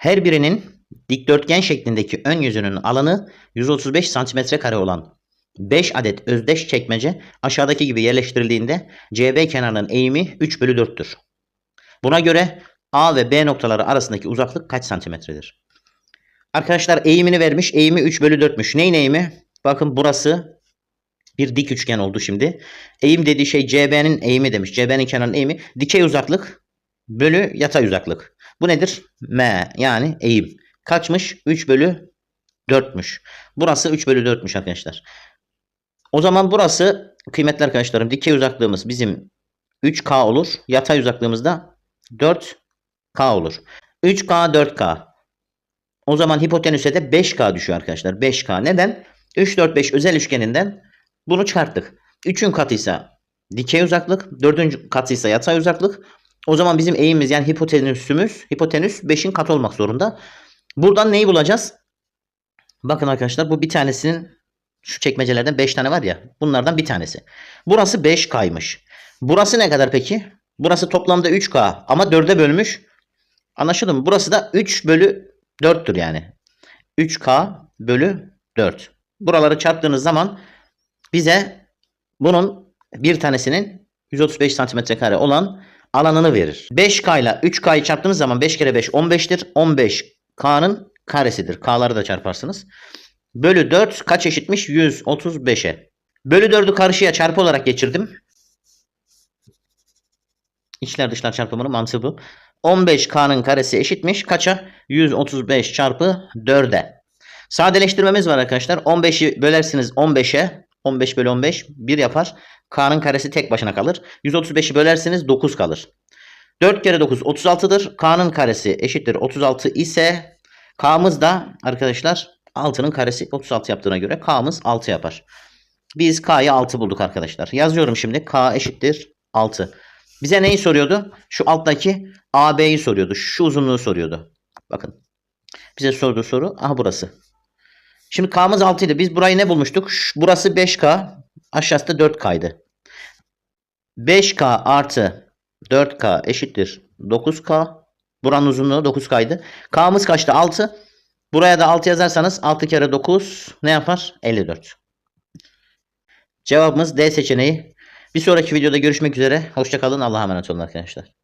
Her birinin dikdörtgen şeklindeki ön yüzünün alanı 135 santimetre kare olan 5 adet özdeş çekmece aşağıdaki gibi yerleştirildiğinde CB kenarının eğimi 3 bölü 4'tür. Buna göre A ve B noktaları arasındaki uzaklık kaç santimetredir? Arkadaşlar eğimini vermiş. Eğimi 3 bölü 4'müş. Neyin eğimi? Bakın burası bir dik üçgen oldu şimdi. Eğim dediği şey CB'nin eğimi demiş. CB'nin kenarının eğimi. Dikey uzaklık bölü yatay uzaklık. Bu nedir? M yani eğim. Kaçmış? 3 bölü 4'müş. Burası 3 bölü 4'müş arkadaşlar. O zaman burası kıymetli arkadaşlarım dikey uzaklığımız bizim 3K olur. Yatay uzaklığımız da 4K olur. 3K 4K. O zaman hipotenüse de 5K düşüyor arkadaşlar. 5K. Neden? 3, 4, 5 özel üçgeninden bunu çıkarttık. 3'ün katıysa dikey uzaklık. 4'ün katıysa yatay uzaklık. O zaman bizim eğimimiz yani hipotenüsümüz hipotenüs 5'in katı olmak zorunda. Buradan neyi bulacağız? Bakın arkadaşlar bu bir tanesinin şu çekmecelerden 5 tane var ya. Bunlardan bir tanesi. Burası 5K'ymış. Burası ne kadar peki? Burası toplamda 3K ama 4'e bölmüş. Anlaşıldı mı? Burası da 3 bölü 4'tür yani. 3K bölü 4. Buraları çarptığınız zaman bize bunun bir tanesinin 135 santimetre kare olan alanını verir. 5K ile 3K'yı çarptığınız zaman 5 kere 5 15'tir. 15K'nın karesidir. K'ları da çarparsınız. Bölü 4 kaç eşitmiş? 135'e. Bölü 4'ü karşıya çarpı olarak geçirdim. İçler dışlar çarpımının mantığı bu. 15K'nın karesi eşitmiş. Kaça? 135 çarpı 4'e. Sadeleştirmemiz var arkadaşlar. 15'i bölersiniz 15'e. 15 bölü 15 1 yapar. K'nın karesi tek başına kalır. 135'i bölersiniz 9 kalır. 4 kere 9 36'dır. K'nın karesi eşittir 36 ise K'mız da arkadaşlar 6'nın karesi 36 yaptığına göre K'mız 6 yapar. Biz K'yı 6 bulduk arkadaşlar. Yazıyorum şimdi. K eşittir 6. Bize neyi soruyordu? Şu alttaki AB'yi soruyordu. Şu uzunluğu soruyordu. Bakın. Bize sorduğu soru. Aha burası. Şimdi K'mız 6 idi. Biz burayı ne bulmuştuk? Burası 5K. Aşağısı da 4K'ydı. 5K artı 4K eşittir 9K. Buranın uzunluğu 9K'ydı. K'mız kaçtı? 6. Buraya da 6 yazarsanız 6 kere 9 ne yapar? 54. Cevabımız D seçeneği. Bir sonraki videoda görüşmek üzere. Hoşçakalın. Allah'a emanet olun arkadaşlar.